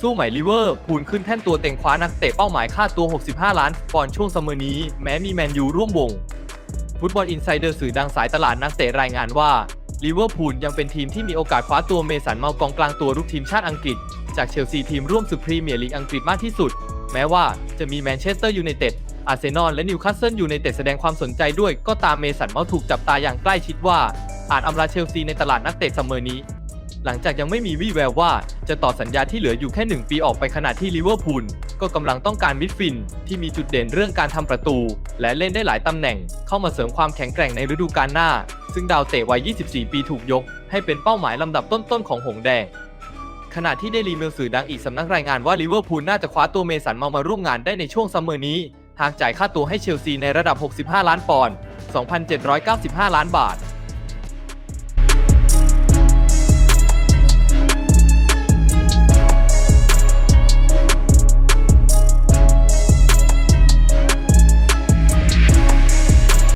สู้ใหม่ลิเวอร์พูลขึ้นแท่นตัวเต็งคว้านักเตะเป้าหมายค่าตัว 65 ล้านปอนด์ช่วงซัมเมอร์นี้ แม้มีแมนยูร่วมวง ฟุตบอลอินไซเดอร์สื่อดังสายตลาดนักเตะรายงานว่าลิเวอร์พูลยังเป็นทีมที่มีโอกาสคว้าตัวเมสันเมากองกลางตัวรุกทีมชาติอังกฤษ จากเชลซีทีมร่วมสุดพรีเมียร์ลีกอังกฤษมากที่สุด แม้ว่าจะมีแมนเชสเตอร์ยูไนเต็ดอาร์เซนอลและนิวคาสเซิลยูไนเต็ดแสดงความสนใจด้วยก็ตามเมสันเมาส์ถูกจับตาอย่างใกล้ชิดว่าอาจอำลาเชลซีในตลาดนักเตะซัมเมอร์นี้ หลังจากยังไม่มีวี่แววว่าจะต่อสัญญาที่เหลืออยู่แค่ 1 ปีออกไปขณะที่ลิเวอร์พูลก็กำลังต้องการมิดฟิลด์ที่มีจุดเด่นเรื่องการทำประตู และเล่นได้หลายตำแหน่ง เข้ามาเสริมความแข็งแกร่งในฤดูกาลหน้า ซึ่งดาวเตะวัย 24 ปีถูกยก ให้เป็นเป้าหมายลำดับต้นๆของหงแดงขณะที่เดลีเมลสื่อดังอีกสำนักรายงานว่าลิเวอร์พูลน่าจะคว้าตัวเมสันเมามาร่วมงานได้ในช่วงซัมเมอร์นี้ หากจ่ายค่าตัวให้เชลซีในระดับ 65 ล้านปอนด์ 2,795 ล้านบาท